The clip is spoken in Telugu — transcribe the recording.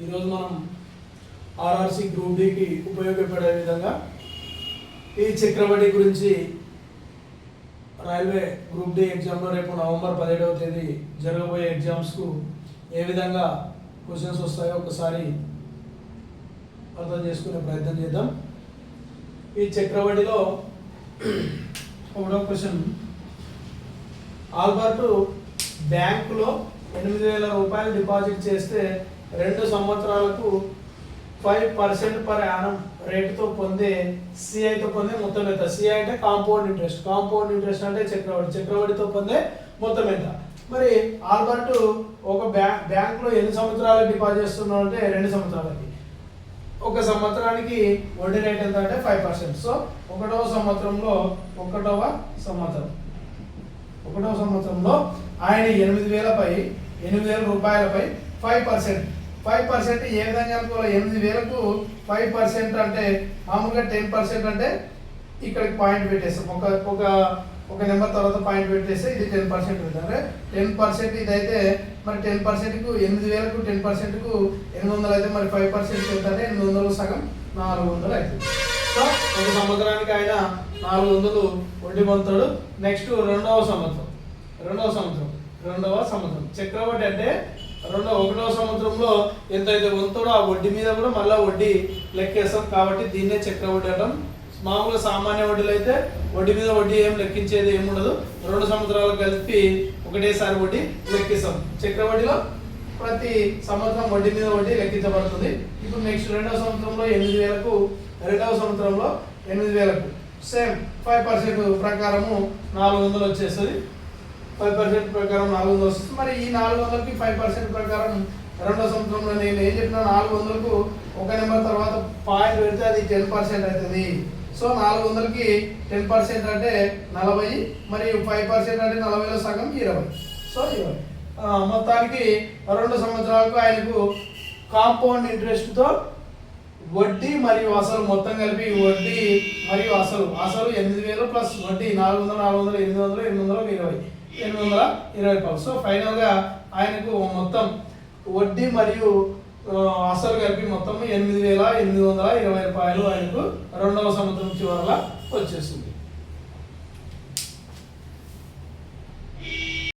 ఈరోజు మనం ఆర్ఆర్సి గ్రూప్ డికి ఉపయోగపడే విధంగా ఈ చక్రవడ్డీ గురించి రైల్వే గ్రూప్ డి ఎగ్జామ్లో రేపు నవంబర్ పదిహేడవ తేదీ జరగబోయే ఎగ్జామ్స్కు ఏ విధంగా క్వశ్చన్స్ వస్తాయో ఒకసారి అర్థం చేసుకునే ప్రయత్నం చేద్దాం. ఈ చక్రవడ్డీలో ఒకటో క్వశ్చన్ ఆల్బర్ట్ బ్యాంకులో ఎనిమిది వేల రూపాయలు డిపాజిట్ చేస్తే రెండు సంవత్సరాలకు ఫైవ్ పర్సెంట్ పర్ యానం రేటుతో పొందే సిఐతో పొందే మొత్తం ఎంత? సిఐ అంటే కాంపౌండ్ ఇంట్రెస్ట్ కాంపౌండ్ ఇంట్రెస్ట్ అంటే చక్రవడ్డీ. చక్రవడ్డీతో పొందే మొత్తం ఎంత? మరి ఆల్బర్ట్ ఒక బ్యాంక్ బ్యాంకులో ఎన్ని సంవత్సరాలు డిపాజిట్ చేస్తున్నావు అంటే రెండు సంవత్సరాలకి? ఒక సంవత్సరానికి వడ్డీ రేట్ ఎంత అంటే ఫైవ్ పర్సెంట్ సో ఒకటవ సంవత్సరంలో ఒకటవ సంవత్సరం. ఒకటవ సంవత్సరంలో ఆయన ఎనిమిది వేలపై ఎనిమిది వేల రూపాయలపై ఫైవ్ పర్సెంట్ ఫైవ్ పర్సెంట్ ఏ విధంగా అనుకోవాలి? ఎనిమిది వేలకు ఫైవ్ పర్సెంట్ అంటే మామూలుగా టెన్ పర్సెంట్ అంటే ఇక్కడికి పాయింట్ పెట్టేస్తాం. ఒక ఒక ఒక నెంబర్ తర్వాత పాయింట్ పెట్టేస్తే ఇది టెన్ పర్సెంట్ అంటే టెన్ పర్సెంట్ ఇదైతే మరి టెన్ పర్సెంట్కు ఎనిమిది వేలకు టెన్ పర్సెంట్కు ఎనిమిది వందలు అయితే మరి ఫైవ్ పర్సెంట్ ఎంత అంటే ఎనిమిది వందలు సగం నాలుగు వందలు అవుతుంది. సో ఒక సంవత్సరానికి ఆయన నాలుగు వందలు వడ్డీ పొందుతాడు. నెక్స్ట్ రెండవ సంవత్సరం. రెండవ సంవత్సరం. రెండవ సంవత్సరం. చక్రవడ్డీ అంటే రెండవ ఒకటవ సంవత్సరంలో ఎంత అయితే వంతుడో ఆ వడ్డీ మీద కూడా మళ్ళీ వడ్డీ లెక్కేస్తాం కాబట్టి దీన్నే చక్రవడ్డీ అంటాం. మామూలుగా సామాన్య వడ్డీలు అయితే వడ్డీ మీద వడ్డీ ఏం లెక్కించేది ఏమి ఉండదు. రెండు సంవత్సరాలు కలిపి ఒకటేసారి వడ్డీ లెక్కిస్తాం. చక్రవడ్డీలో ప్రతి సంవత్సరం వడ్డీ మీద వడ్డీ లెక్కించబడుతుంది. ఇప్పుడు నెక్స్ట్ రెండవ సంవత్సరంలో ఎనిమిది వేలకు రెండవ సంవత్సరంలో ఎనిమిది వేలకు. సేమ్ ఫైవ్ పర్సెంట్ ప్రకారము నాలుగు వందలు వచ్చేస్తుంది. ఫైవ్ పర్సెంట్ ప్రకారం నాలుగు వందలు వస్తుంది. మరి ఈ నాలుగు వందలకి ఫైవ్ పర్సెంట్ ప్రకారం రెండో సంవత్సరంలో నేను ఏం చెప్పిన నాలుగు వందలకు ఒక నెంబర్ తర్వాత పాయింట్ పెడితే అది టెన్ పర్సెంట్ అవుతుంది. సో నాలుగు వందలకి టెన్ పర్సెంట్ అంటే నలభై మరియు ఫైవ్ పర్సెంట్ అంటే నలభైలో సగం ఇరవై. సో ఇరవై. మొత్తానికి రెండు సంవత్సరాలకు ఆయనకు కాంపౌండ్ ఇంట్రెస్ట్తో వడ్డీ మరియు అసలు మొత్తం కలిపి వడ్డీ మరియు అసలు అసలు ఎనిమిది వేలు ప్లస్ వడ్డీ నాలుగు వందలు నాలుగు వందలు ఎనిమిది వందలు ఎనిమిది వందలు ఇరవై. ఎనిమిది వందల ఇరవై రూపాయలు సో ఫైనల్గా ఆయనకు మొత్తం వడ్డీ మరియు అసలు కలిపి మొత్తం ఎనిమిది వేల ఎనిమిది వందల ఇరవై రూపాయలు ఆయనకు రెండవ సంవత్సరం చివరలా వచ్చేస్తుంది